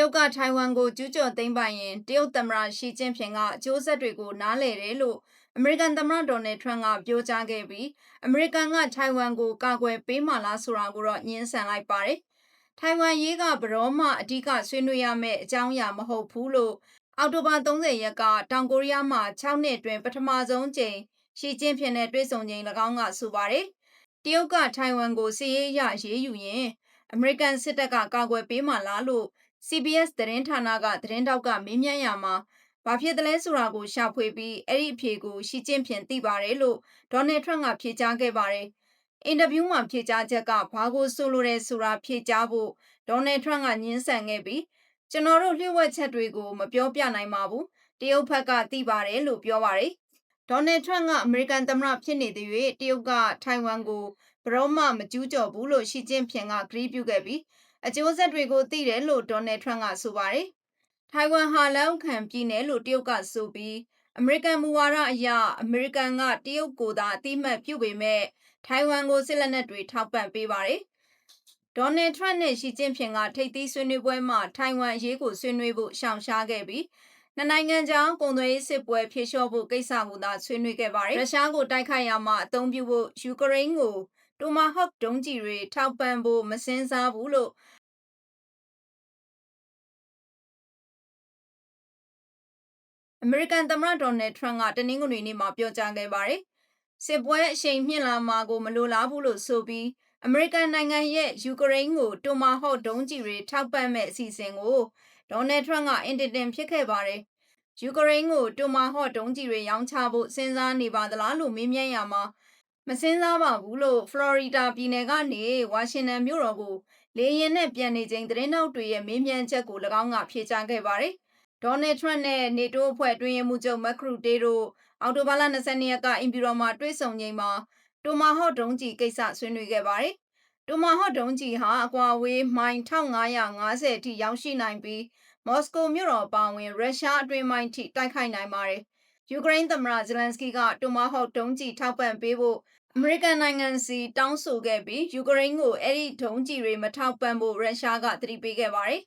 ရုတ်ကထိုင်ဝမ်ကိုကျူးကျော်သိမ်းပိုက်ရင်တရုတ်သမ္မတရှီကျင့်ဖျင်ကအကျိုးဆက်တွေကိုနားလည်တယ်လို့အမေရိကန်သမ္မတဒေါ်နယ်ထရန့်ကပြောကြားခဲ့ပြီးအမေရိကန်ကထိုင်ဝမ်ကိုကာကွယ်ပေးမှလားဆိုတာကိုတော့ညှင်းဆန်လိုက်ပါတယ်။ထိုင်ဝမ်ရေးကဘရောမှအဓိကဆွေးနွေးရမယ့်အကြောင်းအရာမဟုတ်ဘူးလို့အောက်တိုဘာ30ရက်ကတောင်ကိုရီးယားမှာ6နှစ်အတွင်းပထမဆုံးကြိမ်ရှီကျင့်ဖျင်နဲ့တွေ့ဆုံချိန်၎င်းကဆိုပါတယ်။တရုတ်ကထိုင်ဝမ်ကိုစစ်ရေးအရရေးယူရင်အမေရိကန်စစ်တပ်ကကာကွယ်ပေးမှလားလို့ CBS သတင်းဌာနကသတင်းတောက်ကမေးမြန်းရာမှာဘာဖြစ်တယ်လဲဆိုတာကိုရှာဖွေပြီးအဲ့ဒီအဖြေကိုရှီကျင့်ဖြင့်သိပါတယ်လို့ဒေါ်နယ်ထရန့်ကဖြေကြားခဲ့ပါတယ်။အင်တာဗျူးမှာဖြေကြားချက်ကဘာကိုဆိုလိုတယ်ဆိုတာဖြေကြားဖို့ဒေါ်နယ်ထရန့်ကညှင်းဆန်ခဲ့ပြီးကျွန်တော်တို့လျှို့ဝှက်ချက်တွေကိုမပြောပြနိုင်ပါဘူး။တရုတ်ဘက်ကသိပါတယ်လို့ပြောပါတယ်။ဒေါ်နယ်ထရန့်ကအမေရိကန်သမ္မတဖြစ်နေတဲ့၍တရုတ်ကထိုင်ဝမ်ကိုဘရောမမကျူးကျော်ဘူးလို့ရှီကျင့်ဖျင်ကဂရီးပြုခဲ့ပြီး အကျိုးဆက်တွေကိုသိတယ်လို့ဒေါ်နယ်ထရန့်ကဆိုပါတယ်။ထိုင်ဝမ်ဟာလက်အောက်ခံပြည်နယ်လို့တရုတ်ကဆိုပြီးအမေရိကန်မူဝါဒအရအမေရိကန်ကတရုတ်ကိုသာအတိမတ်ပြုပေမဲ့ထိုင်ဝမ်ကိုစစ်လက်နက်တွေထောက်ပံ့ပေးပါတယ်။ဒေါ်နယ်ထရန့်နဲ့ရှီကျင့်ဖျင်ကထိပ်သီးဆွေးနွေးပွဲမှာထိုင်ဝမ်အရေးကိုဆွေးနွေးဖို့ရှောင်ရှားခဲ့ပြီးနှစ်နိုင်ငံကြားကုန်သွယ်ရေးစစ်ပွဲဖြေလျှော့ဖို့ကိစ္စကိုသာဆွေးနွေးခဲ့ပါတယ်။ရုရှားကိုတိုက်ခိုက်ရမှာအသုံးပြုဖို့ယူကရိန်းကို တိုမာဟော့ဒုံးကျည်တွေ ထောက်ပံ့ဖို့ မစင်စားဘူးလို့အမေရိကန်သမ္မတဒေါ်နယ်ထရန့်ကတနင်္ဂနွေနေ့မှာ ပြောကြားခဲ့ပါတယ်။စစ်ပွဲအရှိန်မြင့်လာမှာကို မလိုလားဘူးလို့ဆိုပြီး အမေရိကန်နိုင်ငံရဲ့ ယူကရိန်းကို တိုမာဟော့ဒုံးကျည်တွေ ထောက်ပံ့မဲ့အစီအစဉ်ကိုဒေါ်နယ်ထရန့်ကအင်တတင်ဖြစ်ခဲ့ပါတယ်။ယူကရိန်းကို တိုမာဟော့ဒုံးကျည်တွေ ရောင်းချဖို့ စဉ်းစားနေပါသလားလို့ မေးမြန်းရမှာ မစင်းစားပါဘူးလို့ဖလော်ရီဒါပြည်နယ်ကနေဝါရှင်တန်မြို့တော်ကိုလေယာဉ်နဲ့ပြန်နေချိန်သတင်းတောက်တွေရဲ့မေးမြန်းချက်ကို၎င်းကဖြေကြားခဲ့ပါတယ်။ဒေါ်နယ်ထရန့်နဲ့နေတိုးအဖွဲ့တွင်ရမှုချုပ်မက်ခရူတေးတို့အော်တိုဘာလ22ရက်ကအင်ပီရောမှာတွေ့ဆုံချိန်မှာတိုမာဟော့ဒုံးကြီးကိစ္စဆွေးနွေးခဲ့ပါတယ်။တိုမာဟော့ဒုံးကြီးဟာအကွာဝေးမိုင်1550အထိရောက်ရှိနိုင်ပြီးမော်စကိုမြို့တော်ပါဝင်ရုရှားအတွင်းမိုင်ထိတိုက်ခိုက်နိုင်ပါတယ်။ယူကရိန်းသမ္မတဇလန်စကီကတိုမာဟော့ဒုံးကြီးထောက်ပံ့ပေးဖို့ အမေရိကန်နိုင်ငံစီတောင်းဆိုခဲ့ပြီးယူကရိန်းကိုအဲ့ဒီဒုံးကျည်တွေမထောက်ပံ့ဖို့ရုရှားကသတိပေးခဲ့ပါတယ်